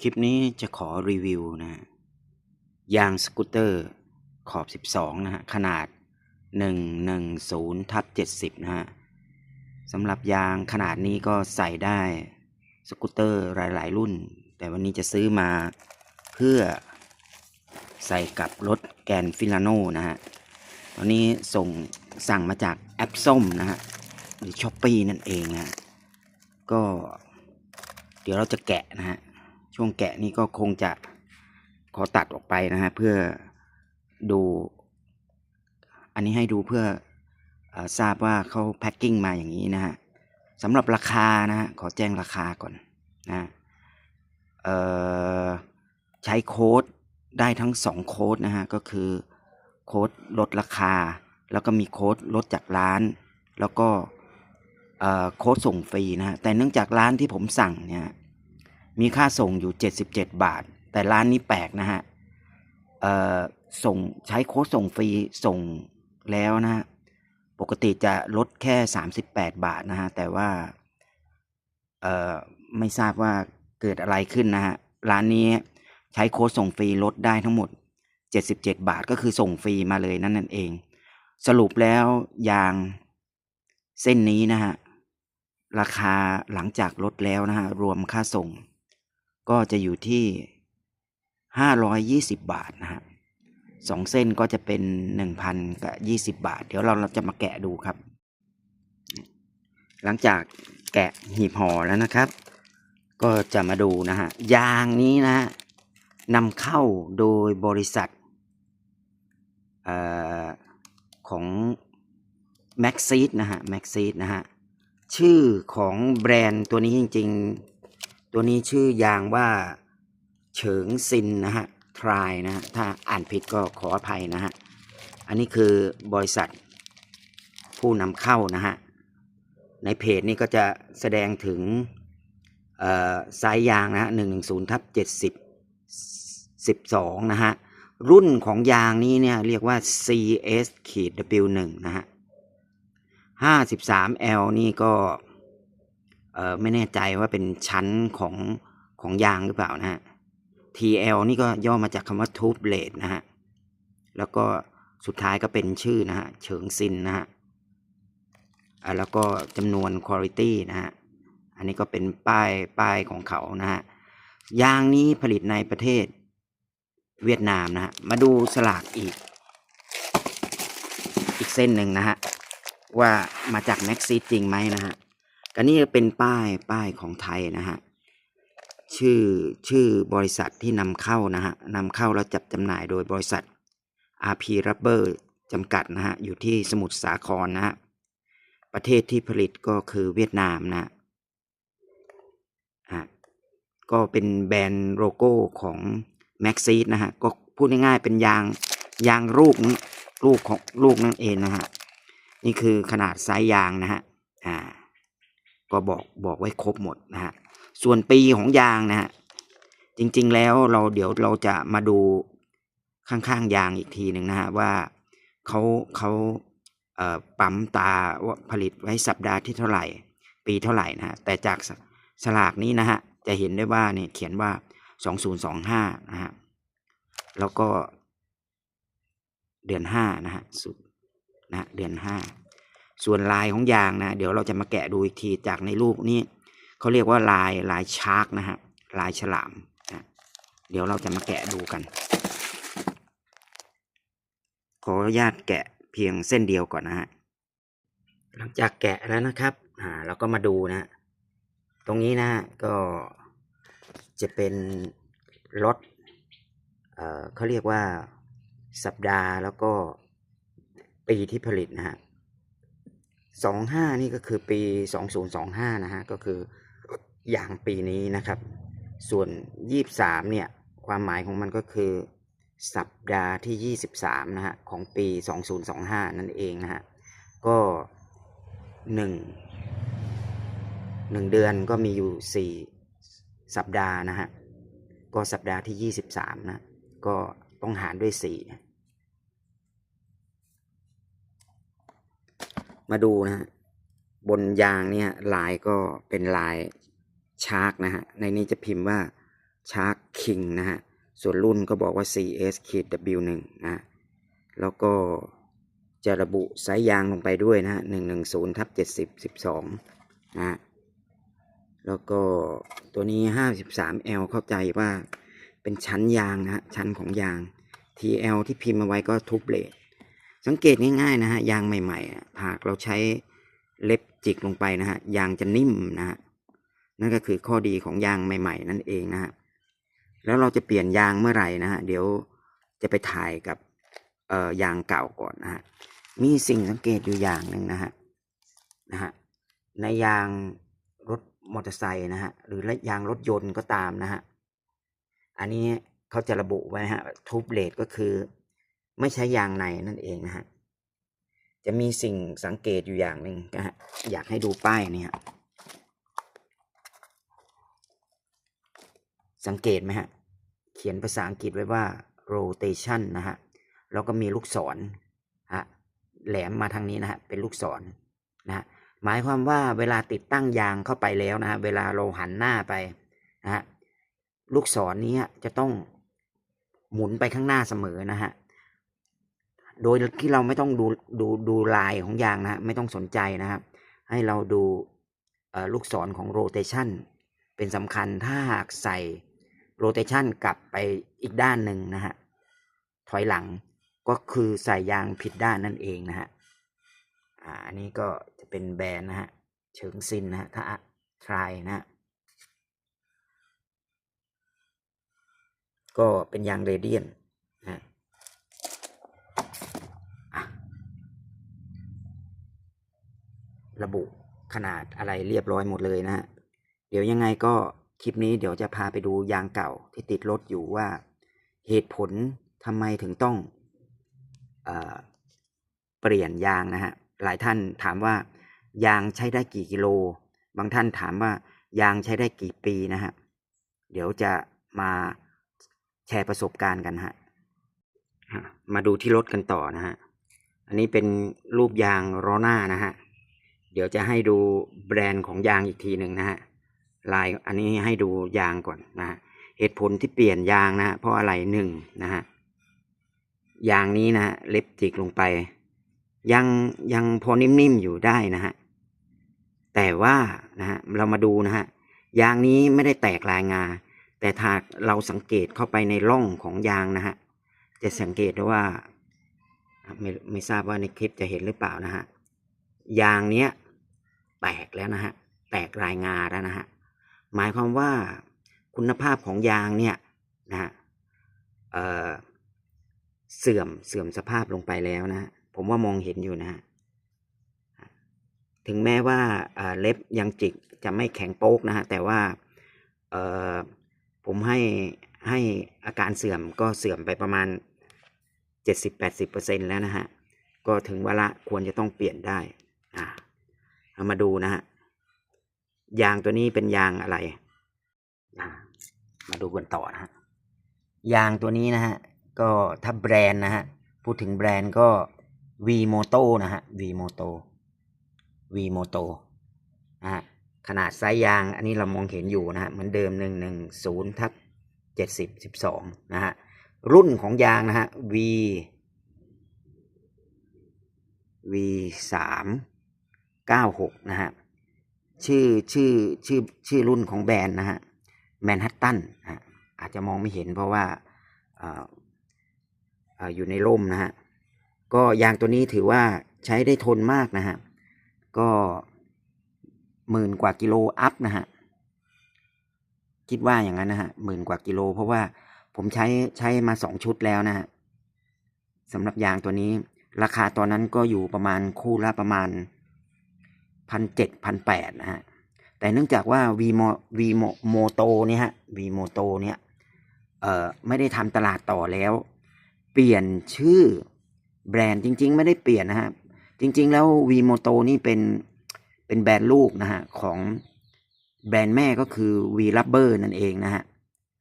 คลิปนี้จะขอรีวิวนะ ยางสกูตเตอร์ขอบ 12 นะฮะ ขนาด 110ทับ70 นะฮะสำหรับยางขนาดนี้ก็ใส่ได้สกูตเตอร์หลาย ๆ รุ่น แต่วันนี้จะซื้อมาเพื่อใส่กับรถแกนฟิลาโนนะฮะ ตอนนี้ส่งสั่งมาจากแอปส้มนะฮะ หรือช้อปปีนั่นเองนะ ก็เดี๋ยวเราจะแกะนะฮะ ช่วงแกะนี้ก็คงจะขอตัดออกไปนะฮะเพื่อดู อันนี้ให้ดูเพื่ออทราบว่าเขาแพ็คกิ้งมาอย่างนี้นะฮะสำหรับราคานะฮะขอแจ้งราคาก่อนนะเออใช้โค้ดได้ทั้งสองโค้ดนะฮะก็คือโค้ดลดราคา แล้วก็มีโค้ดลดจากร้าน แล้วก็เออโค้ดส่งฟรีนะฮะแต่เนื่องจากร้านที่ผมสั่งเนี่ย มีค่าส่งอยู่ 77 บาท แต่ร้านนี้แปลกนะฮะส่งใช้โค้ดส่งฟรีส่งแล้วนะฮะปกติจะลดแค่ 38 บาทนะฮะแต่ว่าไม่ทราบว่าเกิดอะไรขึ้นนะฮะร้านนี้ใช้โค้ดส่งฟรีลดได้ทั้งหมด 77 บาทก็คือส่งฟรีมาเลยนั่นนั่นเอง สรุปแล้วยางเส้นนี้นะฮะราคาหลังจากลดแล้วนะฮะรวมค่าส่ง ก็จะอยู่ที่ 520 บาทนะฮะสองเส้นก็จะเป็น 1,000กับ20 บาท เดี๋ยวเราเราจะมาแกะดูครับ หลังจากแกะหีบห่อแล้วนะครับ ก็จะมาดูนะฮะยางนี้นะฮะนำเข้าโดยบริษัทออของ m a x s e e d นะฮะ m a x s e e d นะฮะ ชื่อของแบรนด์ตัวนี้จริง ๆ ตัวนี้ชื่อยางว่าเฉิงซินนะฮะทรายนะฮะถ้าอ่านผิดก็ขออภัยนะฮะ อันนี้คือบริษัทผู้นำเข้านะฮะ ในเพจนี้ก็จะแสดงถึงไซส์ยางนะฮะหนึ่งหนึ่งศูนย์ทับเจ็ดสิบสิบสองนะฮะ รุ่นของยางนี้เนี่ยเรียกว่า CS ขีด W1 นะฮะห้าสิบสาม L นี่ก็ ไม่แน่ใจว่าเป็นชั้นของของยางหรือเปล่านะฮะ TL นี่ก็ย่อมาจากคำว่า tube blade นะฮะ แล้วก็สุดท้ายก็เป็นชื่อนะฮะ เฉิงซินนะฮะแล้วก็จำนวน quality นะฮะ อันนี้ก็เป็นป้ายป้ายของเขานะฮะ ยางนี้ผลิตในประเทศเวียดนามนะฮะ มาดูสลากอีก อีกเส้นหนึ่งนะฮะ ว่ามาจากแม็กซีจริงไหมนะฮะ ก็นี่เป็นป้ายป้ายของไทยนะฮะชื่อชื่อบริษัทที่นำเข้านะฮะนำเข้าแล้วจัดจำหน่ายโดยบริษัท RP Rubber จำกัดนะฮะอยู่ที่สมุทรสาครนะฮะประเทศที่ผลิตก็คือเวียดนามนะฮะก็เป็นแบรนด์โลโก้ของ m a x ซีนะฮะก็พูดง่ายๆเป็นยางยางลูกลูกของลูกนั่นเองนะฮะนี่คือขนาดไซส์ยางนะฮะอ่า ก็บอกบอกไว้ครบหมดนะฮะส่วนปีของยางนะฮะจริงๆแล้วเราเดี๋ยวเราจะมาดูข้างๆยางอีกทีหนึ่งนะฮะว่าเขาเขาเปั๊มตาว่าผลิตไว้สัปดาห์ที่เท่าไหร่ ปีเท่าไหร่นะฮะแต่จากสสลากนี้นะฮะจะเห็นได้ว่าเนี่ยเขียนว่า 2025นะฮะแล้วก็เดือนห้านะฮะสุดนะฮะเดือนห้า ส่วนลายของยางนะ เดี๋ยวเราจะมาแกะดูอีกทีจากในรูปนี้เขาเรียกว่าลายลายชาร์กนะฮะลายฉลามนะเดี๋ยวเราจะมาแกะดูกัน ขออนุญาตแกะเพียงเส้นเดียวก่อนนะฮะหลังจากแกะแล้วนะครับอ่าเราก็มาดูนะตรงนี้นะก็จะเป็นรถเอ่อเขาเรียกว่าสัปดาห์แล้วก็ปีที่ผลิตนะฮะ สองห้านี่ก็คือปีสองศูนย์สองห้านะฮะก็คืออย่างปีนี้นะครับ ส่วนยี่บสามเนี่ยความหมายของมันก็คือ สัปดาห์ที่ยี่สิบสามนะฮะของปีสองศูนย์สองห้านั่นเองนะฮะก็หนึ่งหนึ่งเดือนก็มีอยู่สี่สัปดาห์นะฮะก็สัปดาห์ที่ยี่สิบสามนะก็ต้องหารด้วยสี่นะ มาดูนะฮะบนยางเนี่ยลายก็เป็นลายชาร์กนะฮะในนี้จะพิมพ์ว่า Shark King นะฮะส่วนรุ่นก็บอกว่า CS W1 นะ แล้วก็จะระบุส์ยยางลงไปด้วยนะฮะ110ทับ70 12นะแล้วก็ตัวนี้ 53L เข้าใจว่าเป็นชั้นยางนะฮะชั้นของยาง TL ที่พิมพ์เอาไว้ก็ทุบเลท สังเกตง่ายๆนะฮะยางใหม่ๆ หากเราใช้เล็บจิกลงไปนะฮะยางจะนิ่มนะฮะนั่นก็คือข้อดีของยางใหม่ ๆ นั่นเองนะฮะแล้วเราจะเปลี่ยนยางเมื่อไหร่นะฮะเดี๋ยวจะไปถ่ายกับเอ่อยางเก่าก่อนนะฮะมีสิ่งสังเกตอยู่อย่างหนึ่งนะฮะนะฮะในยางรถมอเตอร์ไซค์นะฮะหรือยางรถยนต์ก็ตามนะฮะอันนี้เขาจะระบุไว้ฮะทูบเลดก็คือ ไม่ใช้ยางในนั่นเองนะฮะจะมีสิ่งสังเกตอยู่อย่างหนึ่งนะฮะอยากให้ดูป้ายนี่ฮะสังเกตไหมฮะ เขียนภาษาอังกฤษไว้ว่า rotation นะฮะ แล้วก็มีลูกศรฮะแหลมมาทางนี้นะฮะ เป็นลูกศรนะฮะ หมายความว่าเวลาติดตั้งยางเข้าไปแล้วนะฮะ เวลาเราหันหน้าไปนะฮะ ลูกศรนี้จะต้องหมุนไปข้างหน้าเสมอนะฮะ โดยที่เราไม่ต้องดูดูดูลายของยางนะไม่ต้องสนใจนะครับ ให้เราดูลูกศรของ rotation เป็นสำคัญถ้าหากใส่ rotation กลับไปอีกด้านหนึ่งนะฮะถอยหลังก็คือใส่ยางผิดด้านนั่นเองนะฮะอันนี้ก็จะเป็นแบรนด์นะฮะเฉิงซินนะฮะถ้าทรายนะฮะก็เป็นยางเรเดียนนะฮะอะ ระบุขนาดอะไรเรียบร้อยหมดเลยนะฮะเดี๋ยวยังไงก็คลิปนี้เดี๋ยวจะพาไปดูยางเก่าที่ติดรถอยู่ว่า เหตุผลทำไมถึงต้องเอเปลี่ยนยางนะฮะหลายท่านถามว่ายางใช้ได้กี่กิโล บางท่านถามว่ายางใช้ได้กี่ปีนะฮะเดี๋ยวจะมาแชร์ประสบการณ์กันฮะฮะมาดูที่รถกันต่อนะฮะอันนี้เป็นรูปยางล้อหน้านะฮะ เดี๋ยวจะให้ดูแบรนด์ของยางอีกทีหนึ่งนะฮะลายอันนี้ให้ดูยางก่อนนะฮะเหตุผลที่เปลี่ยนยางนะฮะเพราะอะไรหนึ่งนะฮะยางนี้นะฮะเล็บจิกลงไป ยังยังพอนิ่มๆอยู่ได้นะฮะแต่ว่านะฮะเรามาดูนะฮะยางนี้ไม่ได้แตกลายงา แต่ถ้าเราสังเกตเข้าไปในร่องของยางนะฮะจะสังเกตได้ว่าไม่ไม่ทราบว่าในคลิปจะเห็นหรือเปล่านะฮะยางเนี้ย แตกแล้วนะฮะแตกลายงาแล้วนะฮะหมายความว่าคุณภาพของยางเนี่ยนะฮะเเสื่อมเสื่อมสภาพลงไปแล้วนะผมว่ามองเห็นอยู่นะฮะถึงแม้ว่าเเล็บยังจิกจะไม่แข็งโป๊กนะฮะแต่ว่าผมให้ให้อาการเสื่อมก็เสื่อมไปประมาณ 70-80%แล้วนะฮะก็ถึงเวลาควรจะต้องเปลี่ยนได้อ่า เอามาดูนะฮะยางตัวนี้เป็นยางอะไร มาดูกันต่อนะฮะยางตัวนี้นะฮะก็ถ้าแบรนด์นะฮะพูดถึงแบรนด์ก็ V Moto นะฮะ V Moto V Moto นะฮะขนาดไซส์ยางอันนี้เรามองเห็นอยู่นะฮะเหมือนเดิมหนึ่งหนึ่งศูนย์ทับเจ็ดสิบสิบสองนะฮะรุ่นของยางนะฮะ V V สาม เก้าหกนะฮะ ชื่อชื่อชื่อชื่อรุ่นของแบรนด์นะฮะแมนฮัตตันอาจจะมองไม่เห็นเพราะว่าอยู่ในร่มนะฮะ ก็ยางตัวนี้ถือว่าใช้ได้ทนมากนะฮะ ก็หมื่นกว่ากิโลอัพนะฮะ คิดว่าอย่างนั้นนะฮะหมื่นกว่ากิโล เพราะว่าผมใช้ใช้มาสองชุดแล้วนะฮะสำหรับยางตัวนี้ ราคาตอนนั้นก็อยู่ประมาณคู่ละประมาณ พันเจ็ดพันแปดนะฮะ แต่เนื่องจากว่า V Mo V Mo Moto เนี่ยฮะ V Moto เนี่ยเอ่อไม่ได้ทำตลาดต่อแล้ว เปลี่ยนชื่อแบรนด์จริง ๆ ไม่ได้เปลี่ยนนะฮะ จริง ๆ แล้ว V Moto นี่เป็นเป็นแบรนด์ลูกนะฮะ ของแบรนด์แม่ก็คือ V Rubber นั่นเองนะฮะ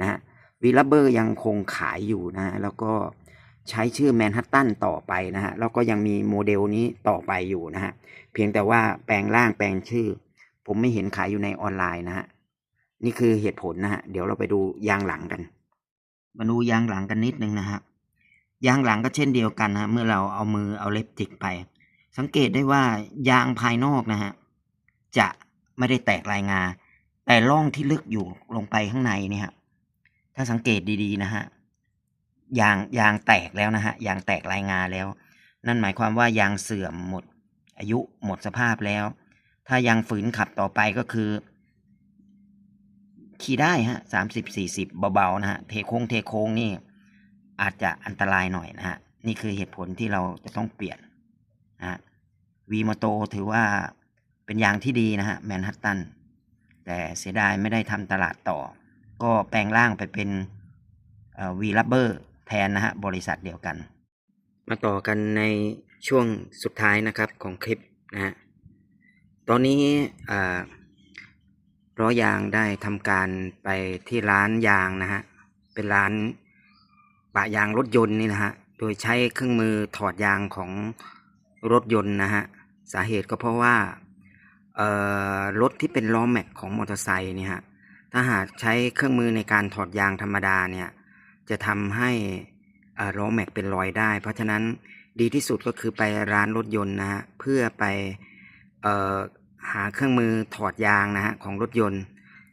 นะฮะ V Rubber ยังคงขายอยู่นะฮะแล้วก็ใช้ชื่อแมนฮัตตันต่อไปนะฮะ แล้วก็ยังมีโมเดลนี้ต่อไปอยู่นะฮะ เพียงแต่ว่าแปลงร่างแปลงชื่อ ผมไม่เห็นขายอยู่ในออนไลน์นะฮะนี่คือเหตุผลนะฮะเดี๋ยวเราไปดูยางหลังกัน มาดูยางหลังกันนิดนึงนะฮะยางหลังก็เช่นเดียวกันนะเมื่อเราเอามือเอาเล็บจิกไป สังเกตได้ว่ายางภายนอกนะฮะจะไม่ได้แตกลายงา แต่ร่องที่ลึกอยู่ลงไปข้างในเนี่ยฮะถ้าสังเกตดีๆนะฮะยางยางแตกแล้วนะฮะยางแตกลายงาแล้ว นั่นหมายความว่ายางเสื่อมหมด อายุหมดสภาพแล้ว ถ้ายังฝืนขับต่อไปก็คือ ขี่ได้ฮะสามสิบสี่สิบเบาๆนะฮะเทโค้งเทโค้งนี่ อาจจะอันตรายหน่อยนะฮะนี่คือเหตุผลที่เราจะต้องเปลี่ยนนะฮะวีมโตถือว่าเป็นยางที่ดีนะฮะแมนฮัตตัน แต่เสียดายไม่ได้ทำตลาดต่อ ก็แปลงร่างไปเป็นวีลับเบอร์แทนนะฮะบริษัทเดียวกัน มาต่อกันใน ช่วงสุดท้ายนะครับของคลิปนะฮะตอนนี้อ่าล้อยางได้ทำการไปที่ร้านยางนะฮะเป็นร้านปะยางรถยนต์นี่นะฮะโดยใช้เครื่องมือถอดยางของรถยนต์นะฮะสาเหตุก็เพราะว่ารถที่เป็นล้อแม็กของมอเตอร์ไซค์เนี่ยฮะถ้าหากใช้เครื่องมือในการถอดยางธรรมดาเนี่ยจะทำให้ล้อแม็กเป็นรอยได้ เพราะฉะนั้น ดีที่สุดก็คือไปร้านรถยนต์นะฮะเพื่อไปออหาเครื่องมือถอดยางนะฮะของรถยนต์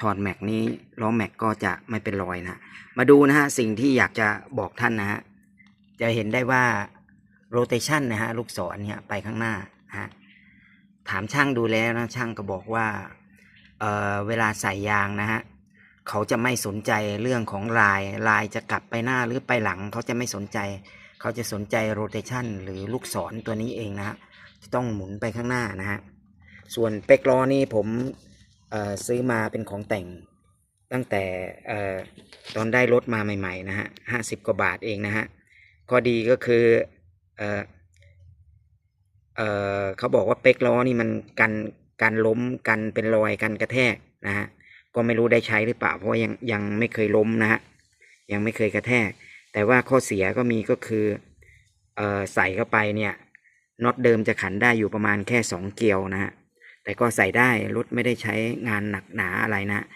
ถอดแม็กนี้ล้อแม็กก็จะไม่เป็นรอยนะมาดูนะฮะสิ่งที่อยากจะบอกท่านนะฮะจะเห็นได้ว่าโรเตชันนะฮะลูกศรเนี่ยไปข้างหน้าฮะถามช่างดูแล้วนะช่างก็บอกว่าเเวลาใส่ยางนะฮะเขาจะไม่สนใจเรื่องของลายลายจะกลับไปหน้าหรือไปหลังเขาจะไม่สนใจ เขาจะสนใจโรเตชันหรือลูกศรตัวนี้เองนะฮะจะต้องหมุนไปข้างหน้านะฮะส่วนเป็กล้อนี่ผมซื้อมาเป็นของแต่งตั้งแต่ตอนได้รถมาใหม่ๆนะฮะห้าสิบกว่าบาทเองนะฮะข้อดีก็คือเออเออเขาบอกว่าเป๊กล้อนี่มันกันกันล้มกันเป็นรอยกันกระแทกนะฮะก็ไม่รู้ได้ใช้หรือเปล่าเพราะยังยังไม่เคยล้มนะฮะยังไม่เคยกระแทก แต่ว่าข้อเสียก็มีก็คือเอ่อใส่เข้าไปเนี่ยน็อตเดิมจะขันได้อยู่ประมาณแค่สองเกลียวนะฮะแต่ก็ใส่ได้รถไม่ได้ใช้งานหนักหนาอะไรนะ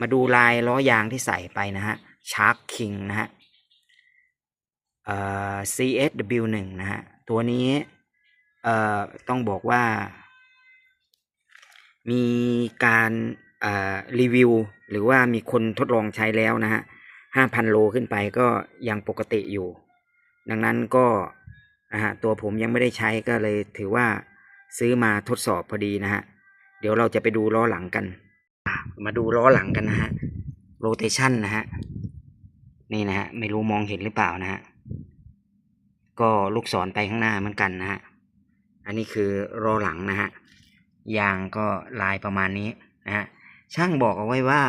มาดูลายล้อยางที่ใส่ไปนะฮะ Shark King นะฮะเอ่อ CSW 1 นะฮะตัวนี้เอ่อต้องบอกว่า มีการรีวิว หรือว่ามีคนทดลองใช้แล้วนะฮะ 5,000โลขึ้นไปก็ยังปกติอยู่ ดังนั้นก็ตัวผมยังไม่ได้ใช้ก็เลยถือว่าซื้อมาทดสอบพอดีนะฮะ เดี๋ยวเราจะไปดูล้อหลังกัน มาดูล้อหลังกันนะฮะโรเตชันนะฮะ นี่นะฮะ ไม่รู้มองเห็นหรือเปล่านะฮะ ก็ลูกศรไปข้างหน้าเหมือนกันนะฮะ อันนี้คือล้อหลังนะฮะ ยางก็ลายประมาณนี้นะฮะ ช่างบอกเอาไว้ว่า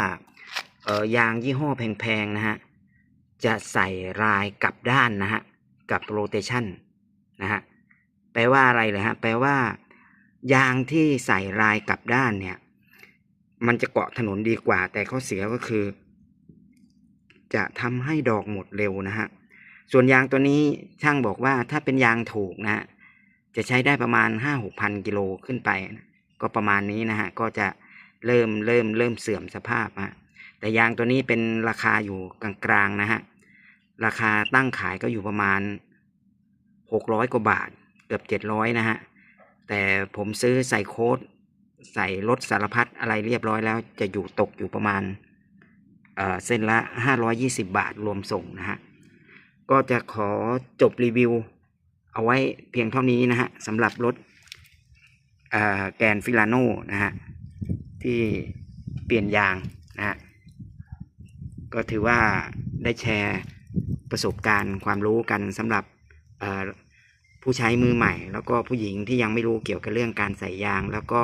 ยางยี่ห้อแพงๆนะฮะจะใส่ลายกลับด้านนะฮะกับโรเตชันนะฮะแปลว่าอะไรเลยฮะแปลว่า ยางที่ใส่ลายกลับด้านเนี่ย มันจะเกาะถนนดีกว่า แต่ข้อเสียก็คือ จะทำให้ดอกหมดเร็วนะฮะส่วนยางตัวนี้ช่างบอกว่าถ้าเป็นยางถูกนะจะใช้ได้ประมาณห้าหกพันกิโลขึ้นไป ก็ประมาณนี้นะฮะก็จะเริ่มเริ่มเริ่มเสื่อมสภาพฮะ แต่ยางตัวนี้เป็นราคาอยู่กลางๆนะฮะ ราคาตั้งขายก็อยู่ประมาณหกร้อยกว่าบาท เกือบเจ็ดร้อยนะฮะ แต่ผมซื้อใส่โค้ดใส่รถสารพัดอะไรเรียบร้อยแล้ว จะอยู่ตกอยู่ประมาณเเส้นละห้าร้อยี่สิบาทรวมส่งนะฮะ ก็จะขอจบรีวิว เอาไว้เพียงเท่านี้นะฮะสำหรับรถแกนฟิลาโนนะฮะที่เปลี่ยนยางนะฮะ ก็ถือว่าได้แชร์ประสบการณ์ความรู้กันสำหรับผู้ใช้มือใหม่ แล้วก็ผู้หญิงที่ยังไม่รู้เกี่ยวกับเรื่องการใส่ยาง แล้วก็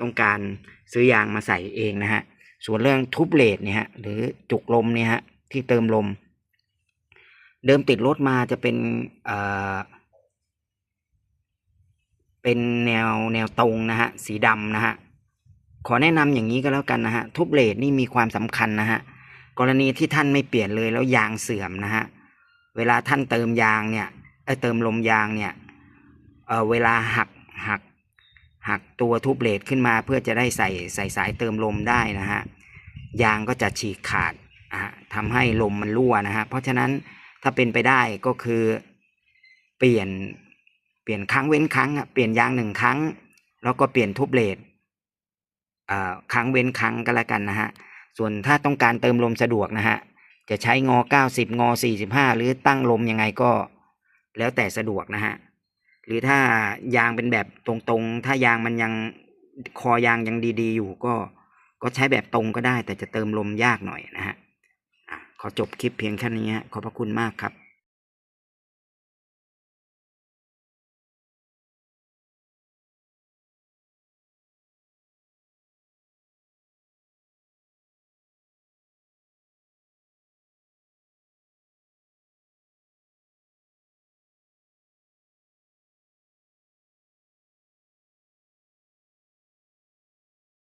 ต้องการซื้อยางมาใส่เองนะฮะส่วนเรื่องทุบเลดเนี่ยฮะหรือจุกลมเนี่ยฮะที่เติมลม เดิมติดรถมาจะเป็นเป็นแนวแนวตรงนะฮะสีดำนะฮะ ขอแนะนำอย่างนี้ก็แล้วกันนะฮะทุบเลดนี่มีความสำคัญนะฮะกรณีที่ท่านไม่เปลี่ยนเลยแล้วยางเสื่อมนะฮะเวลาท่านเติมยางเนี่ยเอ้ยเติมลมยางเนี่ยเออเวลาหักหักหักตัวทุบเลดขึ้นมาเพื่อจะได้ใส่ใส่สายเติมลมได้นะฮะยางก็จะฉีกขาดทำให้ลมมันรั่วนะฮะเพราะฉะนั้นถ้าเป็นไปได้ก็คือเปลี่ยนเปลี่ยนครั้งเว้นครั้งเปลี่ยนยางหนึ่งครั้ง แล้วก็เปลี่ยนทุบเลด อ่าครั้งเว้นครั้งก็แล้วกันนะฮะ ส่วนถ้าต้องการเติมลมสะดวกนะฮะ จะใช้งอ 90 งอ 45 หรือตั้งลมยังไงก็ แล้วแต่สะดวกนะฮะ หรือถ้ายางเป็นแบบตรงๆ ถ้ายางมันยังคอยางยังดีๆ อยู่ก็ก็ใช้แบบตรงก็ได้ แต่จะเติมลมยากหน่อยนะฮะขอจบคลิปเพียงแค่นี้ขอบพระคุณมากครับ